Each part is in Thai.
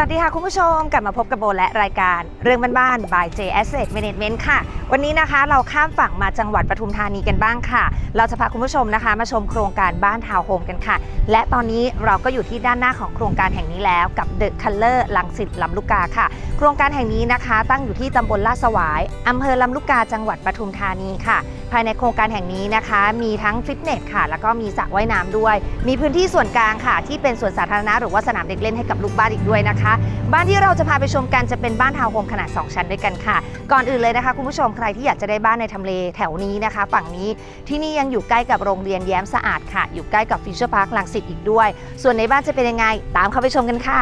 วัสดีค่ะคุณผู้ชมกลับมาพบกับโบและรายการเรื่องบ้านๆ by J Asset Management ค่ะ วันนี้นะคะเราข้ามฝั่งมาจังหวัดปทุมธานีกันบ้างค่ะ เราจะพาคุณผู้ชมนะคะ มาชมโครงการบ้านทาวน์โฮมกันค่ะ และตอนนี้เราก็อยู่ที่ด้านหน้าของโครงการแห่งนี้แล้วกับ The Color ลังสิตลำลูกกาค่ะ โครงการแห่งนี้นะคะ ตั้งอยู่ที่ตำบลลาดสวายอำเภอลำลูกกาจังหวัดปทุมธานีค่ะ ภายในโครงการแห่งนี้นะคะ มีทั้งฟิตเนสค่ะ แล้วก็มีสระว่ายน้ำด้วย มีพื้นที่ส่วนกลางค่ะ ที่เป็นสวนสาธารณะหรือว่าสนามเด็กเล่นให้กับลูกบ้านอีกด้วยนะคะ บ้านที่เราจะพาไปชมกันจะเป็นบ้านทาวน์โฮมขนาด 2 ชั้นด้วยกันค่ะ ก่อนอื่นเลยนะคะคุณผู้ชมใครที่อยากจะได้บ้านในทำเลแถวนี้นะคะ ฝั่งนี้ที่นี่ยังอยู่ใกล้กับโรงเรียนแย้มสะอาดค่ะ อยู่ใกล้กับฟิชเชอร์พาร์คลังสิตอีกด้วย ส่วนในบ้านจะเป็นยังไงตามเข้าไปชมกันค่ะ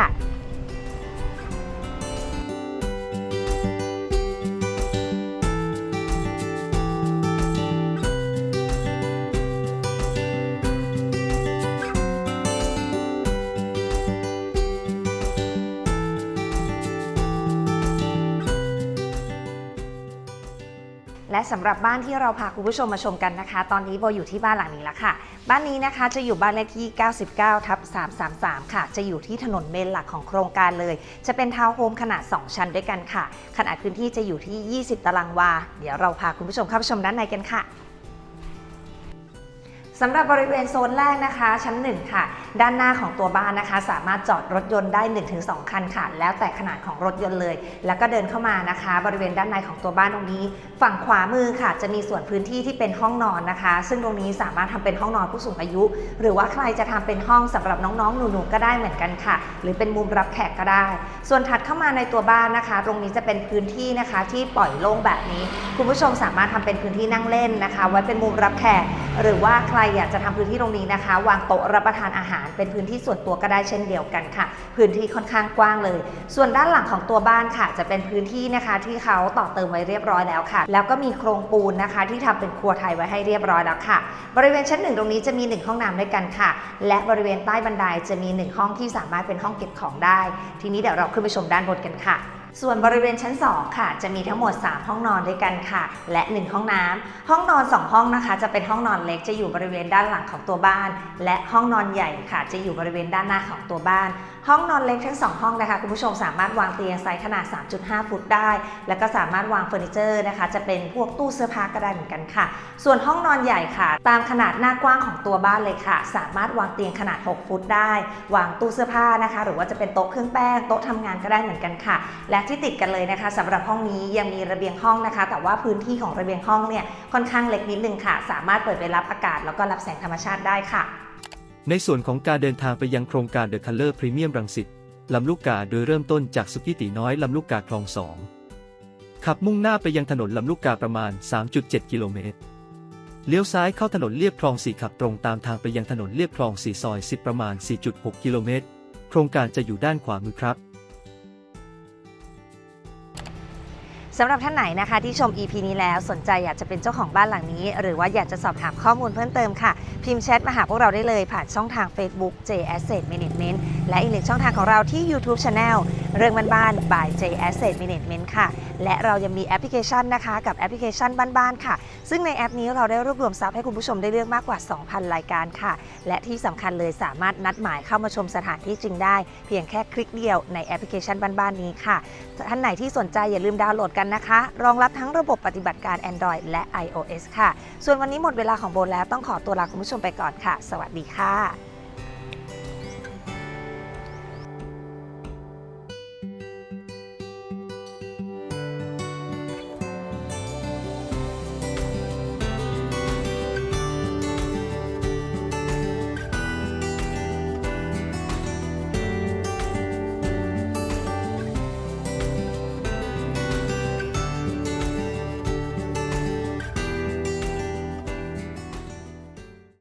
และสำหรับบ้านที่เราพาคุณผู้ชมมาชมกันนะคะ ตอนนี้โบอยู่ที่บ้านหลังนี้แล้วค่ะ บ้านนี้นะคะจะอยู่บ้านเลขที่ 99 ทับ 333 ค่ะ จะอยู่ที่ถนนเมนหลักของโครงการเลย จะเป็นทาวน์โฮมขนาด 2 ชั้นด้วยกันค่ะ ขนาดพื้นที่จะอยู่ที่ 20 ตารางวา เดี๋ยวเราพาคุณผู้ชมเข้าไปชมด้านในกันค่ะ สำหรับบริเวณโซนแรกนะคะ ชั้น 1 ค่ะ ด้านหน้าของตัวบ้านนะคะ สามารถจอดรถยนต์ได้ 1-2 คันค่ะ แล้วแต่ขนาดของรถยนต์เลย แล้วก็เดินเข้ามานะคะ บริเวณด้านในของตัวบ้านตรงนี้ ฝั่งขวามือค่ะ จะมีส่วนพื้นที่ที่เป็นห้องนอนนะคะ ซึ่งตรงนี้สามารถทำเป็นห้องนอนผู้สูงอายุ หรือว่าใครจะทำเป็นห้องสำหรับน้องๆ หนูๆก็ได้เหมือนกันค่ะ หรือเป็นมุมรับแขกก็ได้ ส่วนถัดเข้ามาในตัวบ้านนะคะ ตรงนี้จะเป็นพื้นที่นะคะที่ปล่อยโล่งแบบนี้ คุณผู้ชมสามารถทำเป็นพื้นที่นั่งเล่นนะคะ ไว้เป็นมุมรับแขกหรือว่าใครอยากจะทำพื้นที่ตรงนี้นะคะ วางโต๊ะรับประทานอาหาร เป็นพื้นที่ส่วนตัวก็ได้เช่นเดียวกันค่ะ พื้นที่ค่อนข้างกว้างเลย ส่วนด้านหลังของตัวบ้านค่ะ จะเป็นพื้นที่นะคะที่เขาต่อเติมไว้เรียบร้อยแล้วค่ะ แล้วก็มีโครงปูนนะคะ ที่ทำเป็นครัวไทยไว้ให้เรียบร้อยแล้วค่ะ บริเวณชั้นหนึ่งตรงนี้จะมีหนึ่งห้องน้ำด้วยกันค่ะ และบริเวณใต้บันไดจะมีหนึ่งห้องที่สามารถเป็นห้องเก็บของได้ ทีนี้เดี๋ยวเราขึ้นไปชมด้านบนกันค่ะ ส่วนบริเวณชั้น 2 ค่ะ จะมีทั้งหมด 3 ห้องนอนด้วยกันค่ะ และ 1 ห้องน้ำห้องนอน 2 ห้องนะคะ จะเป็นห้องนอนเล็กจะอยู่บริเวณด้านหลังของตัวบ้าน และห้องนอนใหญ่ค่ะ จะอยู่บริเวณด้านหน้าของตัวบ้าน ห้องนอนเล็กทั้ง 2 ห้องนะคะ คุณผู้ชมสามารถวางเตียงไซส์ขนาด 3.5 ฟุตได้ แล้วก็สามารถวางเฟอร์นิเจอร์นะคะ จะเป็นพวกตู้เสื้อผ้าก็ได้เหมือนกันค่ะ ส่วนห้องนอนใหญ่ค่ะ ตามขนาดหน้ากว้างของตัวบ้านเลยค่ะ สามารถวางเตียงขนาด 6 ฟุตได้ วางตู้เสื้อผ้านะคะ หรือว่าจะเป็นโต๊ะเครื่องแป้ง โต๊ะทำงานก็ได้เหมือนกันค่ะ และที่ติดกันเลยนะคะสำหรับห้องนี้ยังมีระเบียงห้องนะคะ แต่ว่าพื้นที่ของระเบียงห้องเนี่ยค่อนข้างเล็กนิดนึงค่ะ สามารถเปิดไปรับอากาศแล้วก็รับแสงธรรมชาติได้ค่ะ ในส่วนของการเดินทางไปยังโครงการ The Color Premium รังสิตลำลูกกาโดยเริ่มต้นจากสุกิติน้อยลำลูกกาคลองสองขับมุ่งหน้าไปยังถนนลำลูกกาประมาณ 3.7 กิโลเมตรเลี้ยวซ้ายเข้าถนนเลียบคลองสี่ขับตรงตามทางไปยังถนนเลียบคลองสี่ซอย 10 ประมาณ 4.6 กิโลเมตร โครงการจะอยู่ด้านขวามือครับ สำหรับท่านไหนนะคะที่ชม EP นี้แล้วสนใจอยากจะเป็นเจ้าของบ้านหลังนี้ หรือว่าอยากจะสอบถามข้อมูลเพิ่มเติมค่ะ พิมพ์แชทมาหาพวกเราได้เลยผ่านช่องทาง Facebook J Asset Management และอีกหนึ่งช่องทางของเราที่ YouTube Channel เรื่องบ้านๆ by J Asset Management ค่ะ และเรายังมีแอปพลิเคชันนะคะ กับแอปพลิเคชันบ้านๆ ค่ะ ซึ่งในแอปนี้เราได้รวบรวมซับให้คุณผู้ชมได้เลือกมากกว่า 2,000 รายการค่ะ และที่สำคัญเลยสามารถนัดหมายเข้ามาชมสถานที่จริงได้ เพียงแค่คลิกเดียวในแอปพลิเคชันบ้านๆ นี้ค่ะ ท่านไหนที่สนใจอย่าลืมดาวน์โหลดกันนะคะ รองรับทั้งระบบปฏิบัติการ Android และ iOS ค่ะ ส่วนวันนี้หมดเวลาของโบนแล้วต้องขอตัวลาคุณผู้ชมไปก่อนค่ะ สวัสดีค่ะ